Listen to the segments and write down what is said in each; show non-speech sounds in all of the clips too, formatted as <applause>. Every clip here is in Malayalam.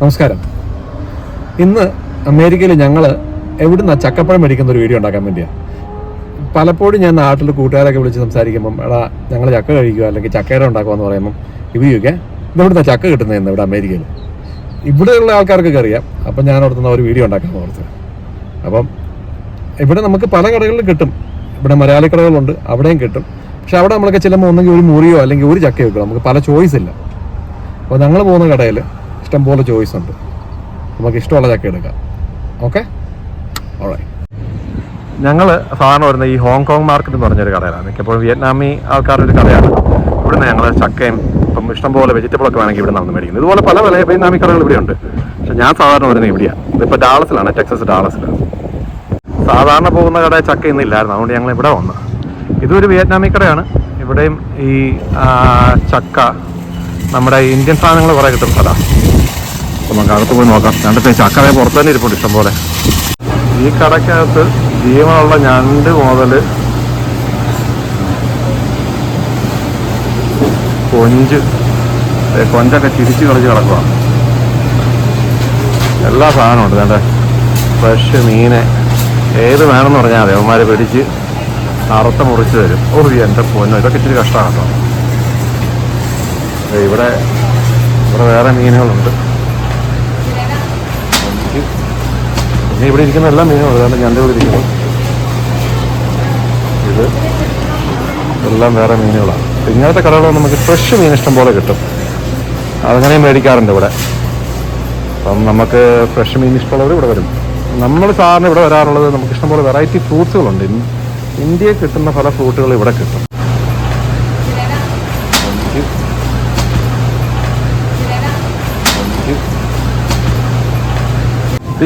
നമസ്കാരം. ഇന്ന് അമേരിക്കയിൽ ഞങ്ങൾ എവിടുന്ന ചക്കപ്പഴം മേടിക്കുന്ന ഒരു വീഡിയോ ഉണ്ടാക്കാൻ വേണ്ടിയാണ് പലപ്പോഴും ഞാൻ നാട്ടിൽ കൂട്ടുകാരൊക്കെ വിളിച്ച് സംസാരിക്കുമ്പം എടാ ഞങ്ങൾ ചക്ക കഴിക്കുക അല്ലെങ്കിൽ ചക്കയുടെ ഉണ്ടാക്കുക എന്ന് പറയുമ്പം ഇവയൊക്കെ ഇതെവിടുന്ന ചക്ക കിട്ടുന്നതെന്ന് ഇവിടെ അമേരിക്കയിൽ ഇവിടെയുള്ള ആൾക്കാർക്കൊക്കെ അറിയാം. അപ്പം ഞാൻ അവിടുന്ന് ഒരു വീഡിയോ ഉണ്ടാക്കാൻ ഓർത്ത് അപ്പം ഇവിടെ നമുക്ക് പല കടകളിലും കിട്ടും. ഇവിടെ മലയാളി കടകളുണ്ട് അവിടെയും കിട്ടും. പക്ഷെ അവിടെ നമ്മളൊക്കെ ചെല്ലുമ്പോൾ ഒന്നെങ്കിൽ ഒരു മുറിയോ അല്ലെങ്കിൽ ഒരു ചക്കയോ നമുക്ക് പല ചോയ്സ് ഇല്ല. അപ്പോൾ ഞങ്ങൾ പോകുന്ന കടയിൽ ഇഷ്ടംപോലെ ചോയ്സ് ഉണ്ട്. നമുക്ക് ഇഷ്ടമുള്ളതൊക്കെ എടുക്കാം. ഓക്കെ ഞങ്ങൾ സാധാരണ വരുന്ന ഈ ഹോങ്കോങ് മാർക്കറ്റ് എന്ന് പറഞ്ഞൊരു കടയിലാണ്. മിക്കപ്പോഴും വിയറ്റ്നാമി ആൾക്കാരുടെ ഒരു കടയാണ്. ഇവിടുന്ന് ഞങ്ങൾ ചക്കയും ഇപ്പം ഇഷ്ടംപോലെ വെജിറ്റബിൾ ഒക്കെ വേണമെങ്കിൽ ഇവിടെ നിന്ന് മേടിക്കുന്നത് ഇതുപോലെ പല പല വിയറ്റ്നാമി കടകൾ ഇവിടെയുണ്ട്. പക്ഷെ ഞാൻ സാധാരണ വരുന്നത് ഇവിടെയാണ് ഇതിപ്പോൾ ഡാളസിലാണ് ടെക്സസ് ഡാളസിലാണ്. സാധാരണ പോകുന്ന കട ചക്ക ഇന്നില്ലായിരുന്നു അതുകൊണ്ട് ഞങ്ങൾ ഇവിടെ വന്നു. ഇതൊരു വിയറ്റ്നാമി കടയാണ്. ഇവിടെയും ഈ ചക്ക നമ്മുടെ ഇന്ത്യൻ സാധനങ്ങൾ കുറേ കിട്ടുന്ന സ്ഥലമാണ് നമുക്ക് അകത്ത് പോയി നോക്കാം. രണ്ടത്തെ ചക്കറേ പുറത്ത് തന്നെ ഇരിപ്പുണ്ട് ഇഷ്ടംപോലെ. ഈ കടക്കകത്ത് ജീവനുള്ള ഞണ്ട് മുതൽ കൊഞ്ച് കൊഞ്ചൊക്കെ ചിരിച്ച് കളിച്ച് കിടക്കുക എല്ലാ സാധനവും ഉണ്ട്. വേണ്ടേ ഫ്രഷ് മീന് ഏത് വേണമെന്ന് പറഞ്ഞാൽ മതി. അവന്മാരെ പിടിച്ച് അറുത്ത മുറിച്ച് തരും. ഓ എന്റെ പൊന്നു ഇതൊക്കെ ഇച്ചിരി കഷ്ടമാണ് കേട്ടോ. ഇവിടെ ഇവിടെ വേറെ മീനുകളുണ്ട് കൊഞ്ച്. പിന്നെ ഇവിടെ ഇരിക്കുന്ന എല്ലാ മീനും അതാണ് ഞണ്ട് ഇവിടെ ഇരിക്കുന്നത്. ഇത് എല്ലാം വേറെ മീനുകളാണ്. ഇങ്ങനത്തെ കടകളിൽ നമുക്ക് ഫ്രഷ് മീൻ ഇഷ്ടം പോലെ കിട്ടും. അതങ്ങനെയും മേടിക്കാറുണ്ട് ഇവിടെ. അപ്പം നമുക്ക് ഫ്രഷ് മീൻ ഇഷ്ടമുള്ളവർ ഇവിടെ വരും. നമ്മൾ സാറിന് ഇവിടെ വരാറുള്ളത് നമുക്ക് ഇഷ്ടംപോലെ വെറൈറ്റി ഫ്രൂട്ട്സുകളുണ്ട് ഇന്ത്യയിൽ കിട്ടുന്ന പല ഫ്രൂട്ടുകൾ ഇവിടെ കിട്ടും.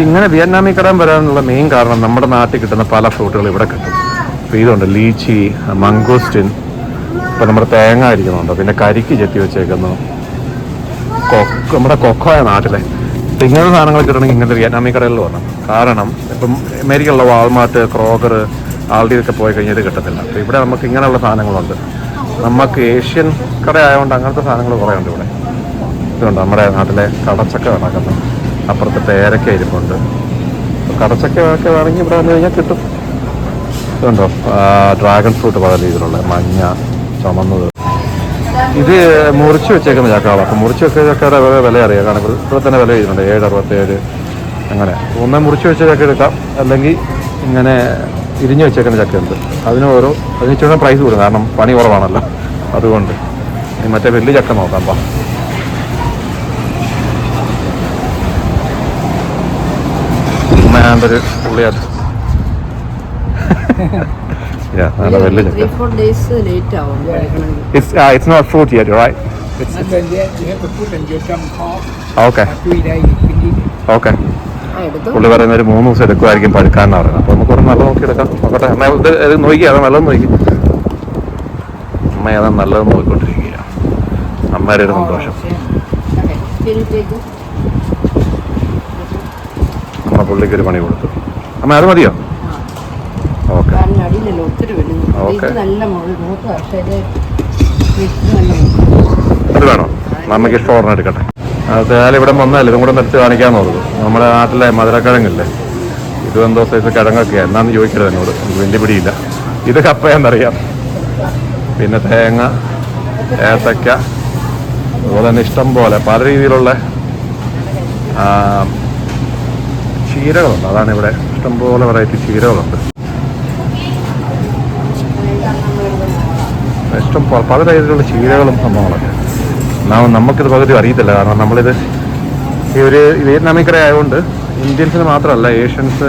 ഇങ്ങനെ വിയറ്റ്നാമി കടം വരാനുള്ള മെയിൻ കാരണം നമ്മുടെ നാട്ടിൽ കിട്ടുന്ന പല ഫ്രൂട്ടുകൾ ഇവിടെ കിട്ടും. ഇപ്പം ഇതുണ്ട് ലീച്ചി മംഗോസ്റ്റിൻ ഇപ്പം നമ്മുടെ തേങ്ങ ഇരിക്കുന്നുണ്ട് പിന്നെ കരിക്ക് ചെത്തി വെച്ചേക്കുന്നു. നമ്മുടെ കൊക്കോയ നാട്ടിലെ. അപ്പം ഇങ്ങനത്തെ സാധനങ്ങൾ കിട്ടണമെങ്കിൽ ഇങ്ങനത്തെ വിയറ്റ്നാമി കടകളിൽ വരണം. കാരണം ഇപ്പം അമേരിക്കയിലുള്ള വാൾമാർട്ട് ക്രോഗർ ആൾഡി ഒക്കെ പോയി കഴിഞ്ഞാൽ ഇത് കിട്ടത്തില്ല. അപ്പം ഇവിടെ നമുക്ക് ഇങ്ങനെയുള്ള സാധനങ്ങളുണ്ട്. നമുക്ക് ഏഷ്യൻ കട ആയതുകൊണ്ട് അങ്ങനത്തെ സാധനങ്ങൾ കുറേ ഉണ്ട് ഇവിടെ. ഇതുണ്ട് നമ്മുടെ നാട്ടിലെ കടച്ചക്ക ഉണ്ടാക്കുന്നത് അപ്പുറത്ത് പേരക്ക ഇരിപ്പുണ്ട്. കടച്ചൊക്കെ ഒക്കെ വേണമെങ്കിൽ ഇവിടെ വന്നു കഴിഞ്ഞാൽ കിട്ടും. ഇതുണ്ടോ? ഡ്രാഗൺ ഫ്രൂട്ട് പല രീതിയിലുള്ള മഞ്ഞ ചുമന്നത്. ഇത് മുറിച്ച് വെച്ചേക്കുന്ന ചക്കകളാണ് അപ്പം മുറിച്ച് വെച്ച ചക്കയുടെ വില അറിയാം. കാരണം ഇവിടെ തന്നെ വില ചെയ്തിട്ടുണ്ട് ഏഴ് അറുപത്തേഴ് അങ്ങനെ. ഒന്ന് മുറിച്ച് വെച്ച ചക്ക എടുക്കാം. അല്ലെങ്കിൽ ഇങ്ങനെ ഇരിഞ്ഞു വെച്ചേക്കുന്ന ചക്കയുണ്ട് അതിന് ഓരോ അതിന് ഇച്ചിരി പ്രൈസ് കൂടും. കാരണം പണി കുറവാണല്ലോ. അതുകൊണ്ട്. മറ്റേ വലിയ ചക്ക നോക്കാം. പാ ഒരു പുള്ളിയാട്ട് <laughs> Yeah, It's uh, it's not fruit yet, right? It's And then yeah, you have to put in your jump car okay, for three days if you need it. okay. പുള്ളി പറയുന്ന ഒരു മൂന്ന് ദിവസം എടുക്കുമായിരിക്കും പഴുക്കാന്നാ പറയുന്നത്. അപ്പൊ നമുക്ക് ഒരു നല്ല നോക്കി എടുക്കാം നോക്കട്ടെ. അമ്മ ഇത് ഇത് നോക്കി അതാ നല്ലത് നോക്കി. അമ്മ അതാ നല്ലത് നോക്കിക്കൊണ്ടിരിക്കുക അമ്മയുടെ ഒരു സന്തോഷം. അമ്മ പുള്ളിക്ക് ഒരു പണി കൊടുത്തു. അമ്മ അത് മതിയോ? ഓക്കെ. ഓക്കെ. ഇത് വേണോ? നമുക്ക് ഇഷ്ടം ഓർമ്മ എടുക്കട്ടെ ഞാൻ ഇവിടെ വന്നാലും ഇതും കൂടെ നിർത്തി കാണിക്കാന്ന് തോന്നുന്നു. നമ്മുടെ നാട്ടിലെ മധുരക്കിഴങ്ങില്ലേ? ഇത് എന്തോ സൈസ് കിഴങ്ങൊക്കെയാണ് എന്നാന്ന് ചോദിക്കരുത് എന്നോട്. വലിയ പിടിയില്ല. ഇത് കപ്പയെന്നറിയാം. പിന്നെ തേങ്ങ ഏത്തക്ക അതുപോലെ തന്നെ ഇഷ്ടം പോലെ പല രീതിയിലുള്ള ചീരകളുണ്ട്. അതാണ് ഇവിടെ ഇഷ്ടംപോലെ വെറൈറ്റി ചീരകളുണ്ട്. ഇഷ്ടം പോലെ പല രീതിയിലുള്ള ചീരകളും സംഭവങ്ങളൊക്കെ നമുക്കിത് പകുതി അറിയത്തില്ല. കാരണം നമ്മളിത് ഈ ഒരു വിയറ്റ്നാമിക്കര ആയതുകൊണ്ട് ഇന്ത്യൻസിന് മാത്രമല്ല ഏഷ്യൻസ്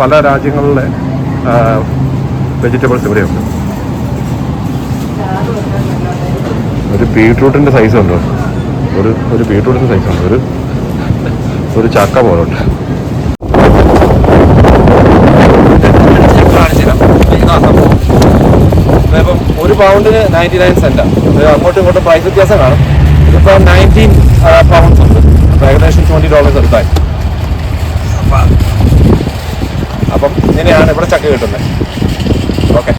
പല രാജ്യങ്ങളിലെ വെജിറ്റബിൾസ് ഇവിടെയുണ്ട്. ഒരു ബീട്രൂട്ടിന്റെ സൈസ് ഉണ്ട്? ഒരു ഒരു ബീട്രൂട്ടിന്റെ സൈസ് ഉണ്ട്? ഒരു ഒരു ചക്ക പോലുണ്ട് ഇപ്പം ഒരു പൗണ്ടിന് നയന്റി നയൻ സെന്റാണ് അങ്ങോട്ടും ഇങ്ങോട്ടും പ്രൈസ് വ്യത്യാസം കാണും. ഇതിപ്പോൾ നയന്റീൻ പൗണ്ട്സ് ഉണ്ട്. ഏകദേശം ട്വന്റി ഡോളേഴ്സ് എടുത്താൽ അപ്പം ഇങ്ങനെയാണ് ഇവിടെ ചക്ക കിട്ടുന്നത്. ഓക്കെ.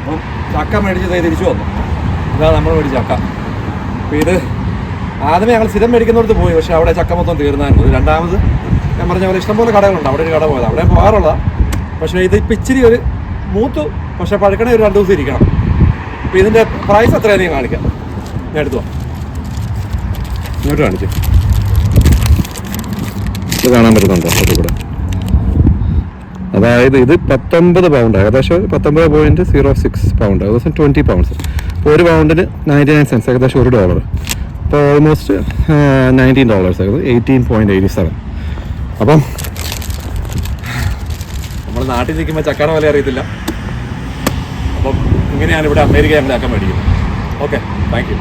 അപ്പം ചക്ക മേടിച്ച് തിരിച്ചു വന്നു. ഇതാ നമ്മൾ മേടിച്ച ചക്ക. അപ്പോൾ ഇത് ആദ്യമേ ഞങ്ങൾ സ്ഥിരം മേടിക്കുന്നിടത്ത് പോയി. പക്ഷെ അവിടെ ചക്ക മൊത്തം തീർന്നായിരുന്നു. രണ്ടാമത് ഞാൻ പറഞ്ഞ പോലെ ഇഷ്ടംപോലെ കടകളുണ്ട്. അവിടെ ഒരു കട പോയത്. അവിടെ പോകാറുള്ള പക്ഷേ ഇത് ഇപ്പം ഇച്ചിരി ഒരു മൂത്തു പക്ഷെ പഴുക്കണേ ഒരു രണ്ട് ദിവസം ഇരിക്കണം. അപ്പോൾ ഇതിന്റെ പ്രൈസ് എത്രയാണ് ഞാൻ കാണിക്കാം? ഞാൻ എടുത്തു. ഇങ്ങോട്ട് കാണിച്ചു ഇത് കാണാൻ പറ്റുന്നുണ്ടോ? അതുകൂടെ അതായത് ഇത് പത്തൊമ്പത് പൗണ്ട് ഏകദേശം പത്തൊമ്പത് പോയിന്റ് സീറോ സിക്സ് പൗണ്ട് ഏകദേശം ട്വന്റി പൗണ്ട്സ് അപ്പോൾ ഒരു പൗണ്ടിന് നയന്റി നയൻ സെൻസ് ഏകദേശം ഒരു ഡോളർ അപ്പോൾ ഓൾമോസ്റ്റ് നയന്റീൻ ഡോളേഴ്സ് ഏകദേശം എയ്റ്റീൻ പോയിന്റ് എയ്റ്റി സെവൻ അപ്പം നമ്മൾ നാട്ടിൽ നിൽക്കുമ്പോൾ ചക്കയുടെ വില അറിയത്തില്ല. അപ്പം ഇങ്ങനെയാണ് ഇവിടെ അമേരിക്ക ഞങ്ങൾ ചക്ക മേടിക്കുന്നത് ഓക്കെ താങ്ക് യു